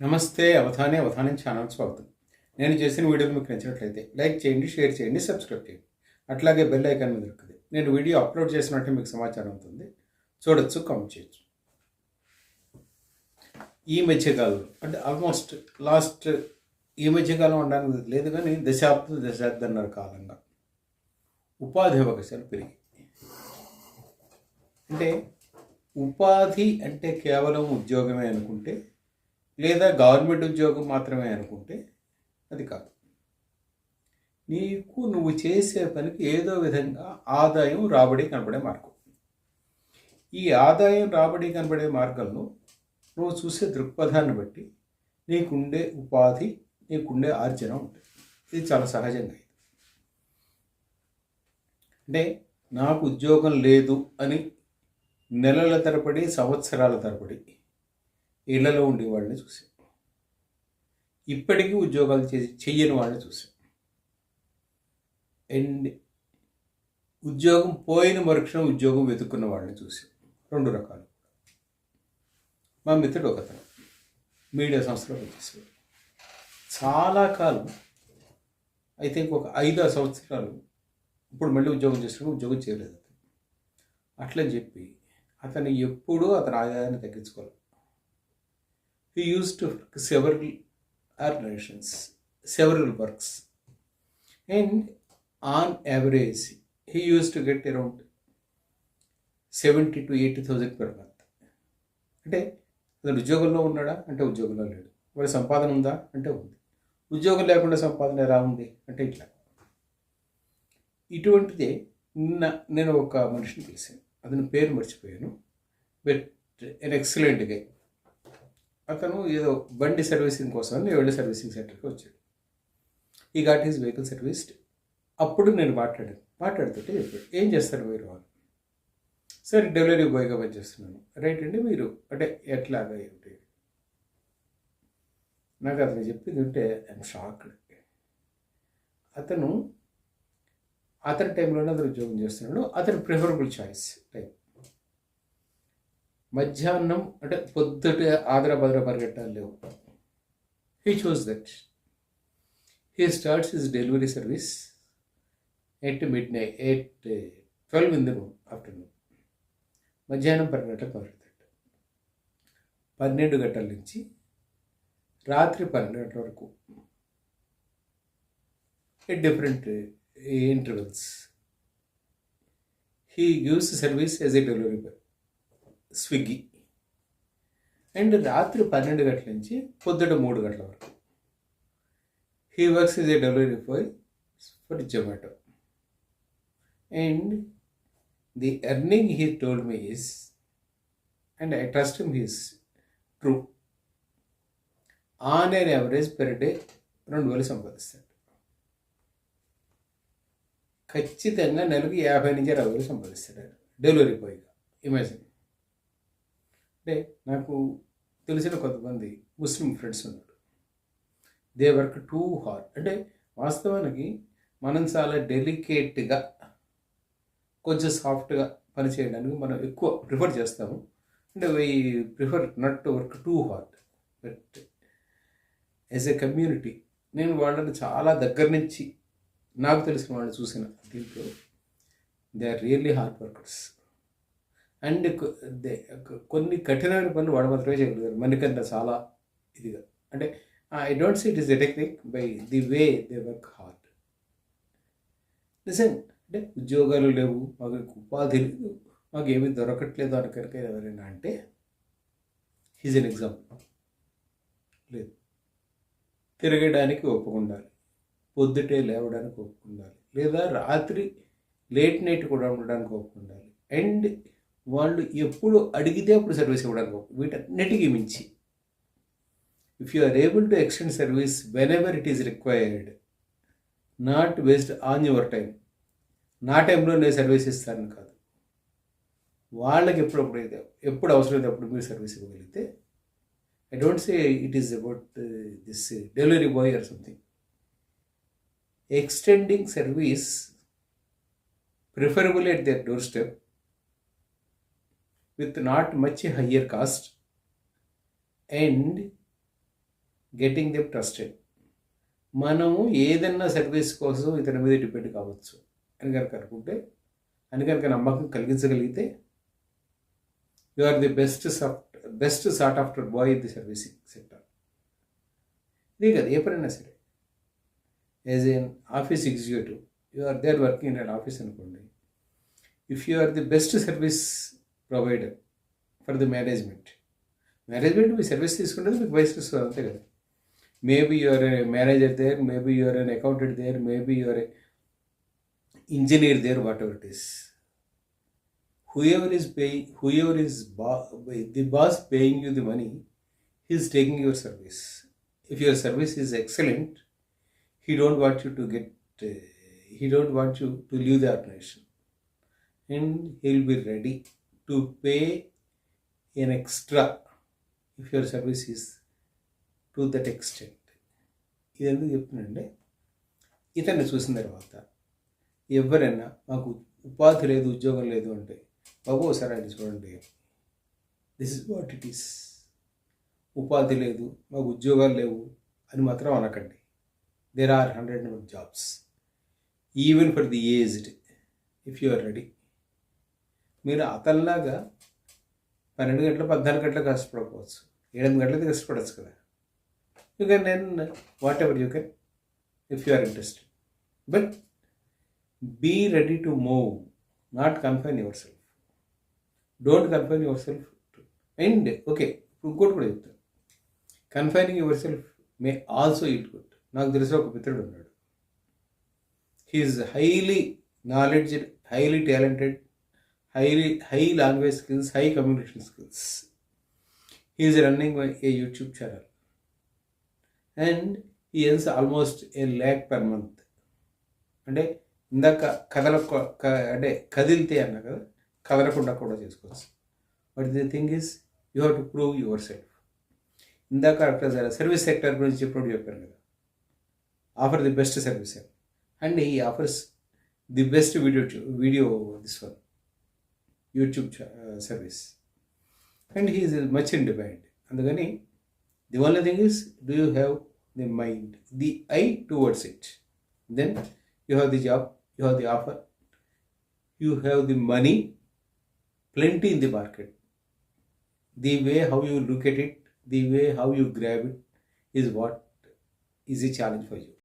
నమస్తే అవధాని అవధానం ఛానల్ స్వాగతం. నేను చేసిన వీడియోలు మీకు నచ్చినట్లయితే లైక్ చేయండి షేర్ చేయండి సబ్స్క్రైబ్ చేయండి. అట్లాగే బెల్ ఐకాన్ మీద దొరుకుతుంది. నేను వీడియో అప్లోడ్ చేసినట్టు మీకు సమాచారం అవుతుంది చూడొచ్చు కామెంట్ చేయొచ్చు. ఈ మధ్యకాలంలో అంటే ఆల్మోస్ట్ లాస్ట్ ఈ మధ్యకాలం అనడానికి లేదు కానీ దశాబ్ద దశాబ్దన్నర కాలంగా ఉపాధి అవకాశాలు పెరిగాయి. అంటే ఉపాధి అంటే కేవలం ఉద్యోగమే అనుకుంటే లేదా గవర్నమెంట్ ఉద్యోగం మాత్రమే అనుకుంటే అది కాదు. నీకు నువ్వు చేసే పనికి ఏదో విధంగా ఆదాయం రాబడి కనబడే మార్గం. ఈ ఆదాయం రాబడి కనబడే మార్గంలో నువ్వు చూసే దృక్పథాన్ని బట్టి నీకుండే ఉపాధి నీకుండే ఆర్జన ఉంటుంది. ఇది చాలా సహజంగా అంటే నాకు ఉద్యోగం లేదు అని నెలల తరబడి సంవత్సరాల తరబడి ఇళ్ళలో ఉండే వాళ్ళని చూసాం. ఇప్పటికీ ఉద్యోగాలు చేసి చెయ్యని వాళ్ళని చూసాం. అండ్ ఉద్యోగం పోయిన మరుక్షణం ఉద్యోగం వెతుక్కున్న వాళ్ళని చూసాం. రెండు రకాలు. మా మిత్రుడు ఒకతను. మీడియా సంస్థలో పనిచేసేవాడు. చాలా కాలం ఐ థింక్ ఒక ఐదు సంవత్సరాలు ఇప్పుడు మళ్ళీ ఉద్యోగం చేస్తున్నాడు ఉద్యోగం చేయలేదు అతను. అట్లని చెప్పి అతను ఎప్పుడూ అతని ఆదాయాన్ని తగ్గించుకోవాలి he used to work several organizations, several works, and on average, he used to get around seventy to eighty thousand per month అంటే అతను ఉద్యోగంలో ఉన్నాడా? అంటే ఉద్యోగంలో లేడు. వాడి సంపాదన ఉందా? అంటే ఉంది. ఉద్యోగం లేకుండా సంపాదన ఎలా ఉంది? అంటే ఇట్లా. ఇటువంటిదే నిన్న నేను ఒక మనిషిని కలిసాను అతని పేరు మర్చిపోయాను. బట్ ఎన్ ఎక్సలెంట్ గై అతను ఏదో బండి సర్వీసింగ్ కోసం వెళ్ళి సర్వీసింగ్ సెంటర్కి వచ్చాడు. ఈ గాట్ ఈజ్ వెహికల్ సర్వీస్డ్ అప్పుడు నేను మాట్లాడాను. మాట్లాడుతుంటే చెప్పాడు ఏం చేస్తారు మీరు వాళ్ళు? సరే డెలివరీ బాయ్గా పనిచేస్తున్నాను. రైట్ అండి మీరు? అంటే ఎట్లాగా ఏమిటి నాకు అతను చెప్పింది ఉంటే ఐఎమ్ షాక్డ్ అతను అతని టైంలోనే అతను ఉద్యోగం చేస్తున్నాడు. అతని ప్రిఫరబుల్ చాయిస్ టైం మధ్యాహ్నం అంటే పొద్దుట ఆదర భద్ర పరిగెట్టాలు లేవు. He choose that he starts his delivery service eight midnight eight twelve in the afternoon మధ్యాహ్నం పన్నెండు గంటలకు పన్నెండు గంటల నుంచి రాత్రి పన్నెండు గంటల వరకు at different intervals he gives service as a delivery boy Swiggy. And రాత్రి పన్నెండు గంటల నుంచి పొద్దుట మూడు గంటల వరకు. He works is a delivery boy for Zomato and the earning he told me is and I trust him he's true on an average per day రెండు వేలు సంపాదిస్తాడు. ఖచ్చితంగా నెలకు యాభై నుంచి అరవై వేలు సంపాదిస్తాడు. డెలివరీ బాయ్గా ఇమాజిన్ అంటే నాకు తెలిసిన కొంతమంది ముస్లిం ఫ్రెండ్స్ ఉన్నారు. దే వర్క్ టూ హార్డ్ అంటే వాస్తవానికి మనం చాలా డెలికేట్గా కొంచెం సాఫ్ట్గా పని చేయడానికి మనం ఎక్కువ ప్రిఫర్ చేస్తాము. అంటే why prefer not to work too hard but as a community నేను వాళ్ళని చాలా దగ్గర నుంచి నాకు తెలిసిన వాళ్ళని చూసిన దీంట్లో they are really hard workers and కొన్ని కఠినమైన పనులు వాడు మాత్రమే చేయగలుగుతారు. మనకంటే చాలా ఇదిగా. అంటే I don't see it is a technique by the way they work hard నిజం అంటే ఉద్యోగాలు లేవు మాకు ఉపాధి లేదు మాకు ఏమీ దొరకట్లేదు అని కనుక ఎవరైనా అంటే హీజ్ అన్ ఎగ్జాంపుల్ లేదు. తిరగడానికి ఒప్పుకుండాలి. పొద్దుటే లేవడానికి ఒప్పుకుండాలి. లేదా రాత్రి లేట్ నైట్ కూడా ఉండడానికి ఒప్పుకుండాలి. అండ్ వాళ్ళు ఎప్పుడు అడిగితే అప్పుడు సర్వీస్ ఇవ్వడానికి వీటన్నిటికీ మించి. If you are able to extend service whenever it is required not waste on your time నా టైంలో నేను సర్వీస్ ఇస్తాను కాదు. వాళ్ళకి ఎప్పుడప్పుడు అయితే ఎప్పుడు అవసరమైతే అప్పుడు మీరు సర్వీస్ ఇవ్వగలిగితే I don't say it is about this delivery boy or something extending service preferable at their door step with not much higher cost and getting them trusted మనము ఏదన్నా సర్వీస్ కోసం ఇతని మీద డిపెండ్ కావచ్చు. అని కనుక అనుకుంటే అని కనుక నమ్మకం కలిగించగలిగితే you are the best soft best sort after boy in the servicing sector ఇదే కదా ఏ పనైనా సరే. As an office executive you are there working in an office అనుకోండి. If you are the best service provider for the management management me service తీసుకుంటే మీకు best ఇస్తుంది అంతే కదా maybe your manager there maybe your an accountant there maybe your engineer there whatever it is whoever is paying whoever is bo- the boss paying you the money he is taking your service if your service is excellent he don't want you to get uh, he don't want you to leave the organization and he'll be ready to pay an extra if your service is to that extent. ఇది ఎందుకు చెప్తున్నానంటే ఇతన్ని చూసిన తర్వాత ఎవరైనా మాకు ఉపాధి లేదు ఉద్యోగం లేదు అంటే బాబు ఒకసారి ఆయన చూడండి. This is what it is ఉపాధి లేదు మాకు ఉద్యోగాలు లేవు అని మాత్రం అనకండి. There are hundred number jobs even for the aged if you are ready మీరు అతనిలాగా పన్నెండు గంటలు పద్నాలుగు గంటలు కష్టపడకపోవచ్చు. ఏడెనిమిది గంటలకి కష్టపడచ్చు కదా. You can then whatever you can if you are interested but be ready to move not confine yourself don't confine yourself and okay ఇప్పుడు ఇంకోటి కూడా చెప్తాను. Confining yourself may also it good నాకు తెలిసిన ఒక మిత్రుడు ఉన్నాడు. He's highly knowledge highly talented high high language skills high communication skills is running a YouTube channel and earns almost a lakh per month అంటే ఇందాక కదల అంటే కదిలితే అన్న కదా కదలకుండా కూడా చేసుకోవచ్చు. But the thing is you have to prove yourself ఇందాక అక్కడ సర్వీస్ సెక్టర్ గురించి చెప్పినప్పుడు చెప్పాను కదా. Offer the best service and he offers the best video video this one YouTube service and he's much in demand అందుకని the only thing is do you have the mind the eye towards it then you have the job, you have the offer, you have the money, plenty in the market. The way how you look at it, the way how you grab it is what is a challenge for you.